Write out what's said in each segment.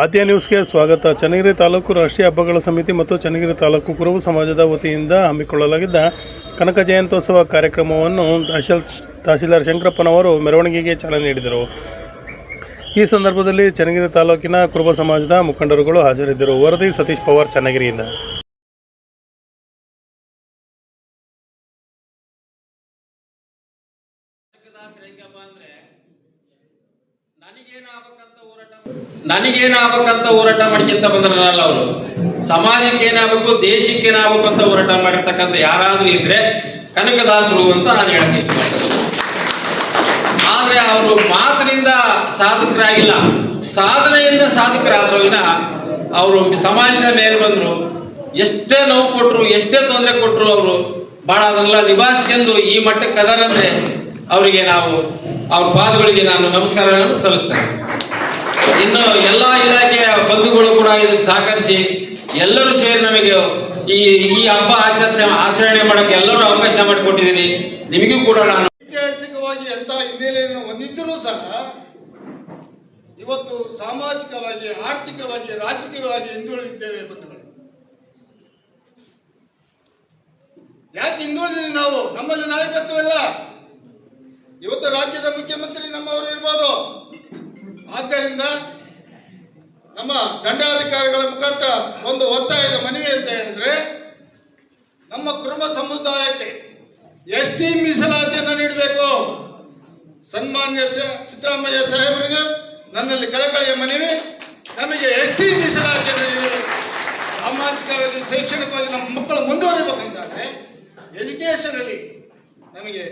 ಆದ್ಯ ನ್ಯೂಸ್ಗೆ ಸ್ವಾಗತ. ಚನ್ನಗಿರಿ ತಾಲೂಕು ರಾಷ್ಟ್ರೀಯ ಹಬ್ಬಗಳ ಸಮಿತಿ ಮತ್ತು ಚನ್ನಗಿರಿ ತಾಲೂಕು ಕುರುಬ ಸಮಾಜದ ವತಿಯಿಂದ ಹಮ್ಮಿಕೊಳ್ಳಲಾಗಿದ್ದ ಕನಕ ಜಯಂತ್ಯೋತ್ಸವ ಕಾರ್ಯಕ್ರಮವನ್ನು ತಹಶೀಲ್, ತಹಶೀಲ್ದಾರ್ ಶಂಕರಪ್ಪನವರು ಮೆರವಣಿಗೆಗೆ ಚಾಲನೆ ನೀಡಿದರು. ಈ ಸಂದರ್ಭದಲ್ಲಿ ಚನ್ನಗಿರಿ ತಾಲೂಕಿನ ಕುರುಬ ಸಮಾಜದ ಮುಖಂಡರುಗಳು ಹಾಜರಿದ್ದರು. ವರದಿ ಸತೀಶ್ ಪವಾರ್, ಚನ್ನಗಿರಿಯಿಂದ. ನನಗೇನಾಗಬೇಕಂತ ಹೋರಾಟ ಮಾಡ್ಕೊಂತ ಬಂದ್ರಲ್ಲ ಅವರು ಸಮಾಜಕ್ಕೆ ಏನಾಗಬೇಕು ದೇಶಕ್ಕೆ ಏನಾಗಬೇಕು ಅಂತ ಹೋರಾಟ ಮಾಡಿರ್ತಕ್ಕಂಥ ಯಾರಾದ್ರೂ ಇದ್ರೆ ಕನಕದಾಸರು ಅಂತ ನಾನು ಹೇಳಕ್ಕೆ ಇಷ್ಟಪಡ್ತೇನೆ. ಆದ್ರೆ ಅವರು ಮಾತಿನಿಂದ ಸಾಧಕರಾಗಿಲ್ಲ. ಸಾಧನೆಯಿಂದ ಸಾಧಕರಾದ್ರು ವಿನ ಅವರು ಸಮಾಜದ ಮೇಲೆ ಬಂದ್ರು. ಎಷ್ಟೇ ನೋವು ಕೊಟ್ರು, ಎಷ್ಟೇ ತೊಂದರೆ ಕೊಟ್ರು ಅವರು ಬಹಳ ಅದನ್ನೆಲ್ಲ ನಿಭಾಯಿಸ್ಕೊಂಡು ಈ ಮಟ್ಟಕ್ಕೆ ಅದರಂದ್ರೆ ಅವರಿಗೆ ನಾವು, ಅವ್ರ ಪಾದಗಳಿಗೆ ನಾನು ನಮಸ್ಕಾರಗಳನ್ನು ಸಲ್ಲಿಸ್ತೇನೆ. ಇನ್ನು ಎಲ್ಲಾ ಇಲಾಖೆಯ ಬಂಧುಗಳು ಕೂಡ ಇದಕ್ಕೆ ಸಹಕರಿಸಿ ಎಲ್ಲರೂ ಸೇರಿ ನಮಗೆ ಈ ಈ ಹಬ್ಬ ಆಚರಿಸ ಆಚರಣೆ ಮಾಡಕ್ಕೆ ಎಲ್ಲರೂ ಅವಕಾಶ ಮಾಡಿಕೊಟ್ಟಿದ್ದೀನಿ ನಿಮಗೂ ಕೂಡ ನಾನು ಐತಿಹಾಸಿಕವಾಗಿ ಎಂತ ಹಿನ್ನೆಲೆಯನ್ನು ಹೊಂದಿದ್ದರೂ ಸಹ ಇವತ್ತು ಸಾಮಾಜಿಕವಾಗಿ, ಆರ್ಥಿಕವಾಗಿ, ರಾಜಕೀಯವಾಗಿ ಹಿಂದುಳಿದಿದ್ದೇವೆ ಬಂಧುಗಳು. ಯಾಕೆ ಹಿಂದುಳಿದೀವಿ ನಾವು? ನಮ್ಮಲ್ಲಿ ನಾಯಕತ್ವವಿಲ್ಲ ಇವತ್ತು ರಾಜ್ಯದ ಮುಖ್ಯಮಂತ್ರಿ ನಮ್ಮವರು ಇರ್ಬೋದು. ಆದ್ದರಿಂದ ನಮ್ಮ ದಂಡಾಧಿಕಾರಿಗಳ ಮುಖಾಂತರ ಒಂದು ಒತ್ತಾಯದ ಮನವಿ ಅಂತ ಹೇಳಿದ್ರೆ, ನಮ್ಮ ಕುರುಬ ಸಮುದಾಯಕ್ಕೆ ಎಸ್ ಟಿ ಮೀಸಲಾತಿಯನ್ನು ನೀಡಬೇಕು. ಸನ್ಮಾನ್ಯ ಸಿದ್ದರಾಮಯ್ಯ ಸಾಹೇಬರಿಗೆ ನನ್ನಲ್ಲಿ ಕಳಕಳಿಯ ಮನವಿ, ನಮಗೆ ಎಸ್ ಟಿ ಮೀಸಲಾತಿಯನ್ನು ನೀಡಬೇಕು. ಸಾಮಾಜಿಕವಾಗಿ, ಶೈಕ್ಷಣಿಕವಾಗಿ ನಮ್ಮ ಮಕ್ಕಳು ಮುಂದುವರಿಬೇಕಂತಾದ್ರೆ ಎಜುಕೇಶನ್ ಅಲ್ಲಿ ನಮಗೆ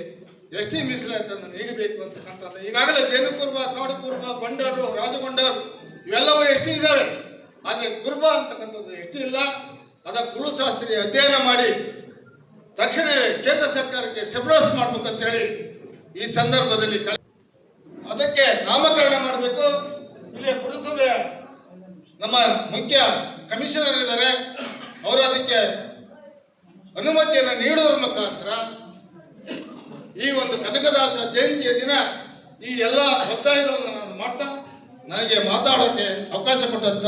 ಎಸ್ ಟಿ ಅಂತ ನೀಡಬೇಕು ಅಂತಕ್ಕಂಥದ್ದು ಈಗಾಗಲೇ ಜೇನುಕುರ್ಬ ಕುರುಬ ಕಾಡು ಕುರ್ಬ ಬಂಡರು, ರಾಜಗೊಂಡರು ಇವೆಲ್ಲವೂ ಎಸ್ ಟಿ ಇದ್ದಾವೆ ಆದರೆ ಕುರುಬ ಅಂತಕ್ಕಂಥದ್ದು ಎಸ್ ಟಿ ಇಲ್ಲ ಅದ ಕುಲಶಾಸ್ತ್ರಿ ಅಧ್ಯಯನ ಮಾಡಿ ತಕ್ಷಣ ಕೇಂದ್ರ ಸರ್ಕಾರಕ್ಕೆ ಶಿಫಾರಸು ಮಾಡ್ಬೇಕಂತ ಹೇಳಿ ಈ ಸಂದರ್ಭದಲ್ಲಿ ಅದಕ್ಕೆ ನಾಮಕರಣ ಮಾಡಬೇಕು. ಇಲ್ಲಿ ಪುರಸಭೆಯ ನಮ್ಮ ಮುಖ್ಯ ಕಮಿಷನರ್ ಇದ್ದಾರೆ. ಅವರು ಅದಕ್ಕೆ ಈ ಒಂದು ಕನಕದಾಸ ಜಯಂತಿಯ ದಿನ ಈ ಎಲ್ಲ ಒತ್ತಾಯಗಳನ್ನು ನಾನು ಮಾಡ್ತಾ ನನಗೆ ಮಾತಾಡೋಕ್ಕೆ ಅವಕಾಶ ಕೊಟ್ಟಂತ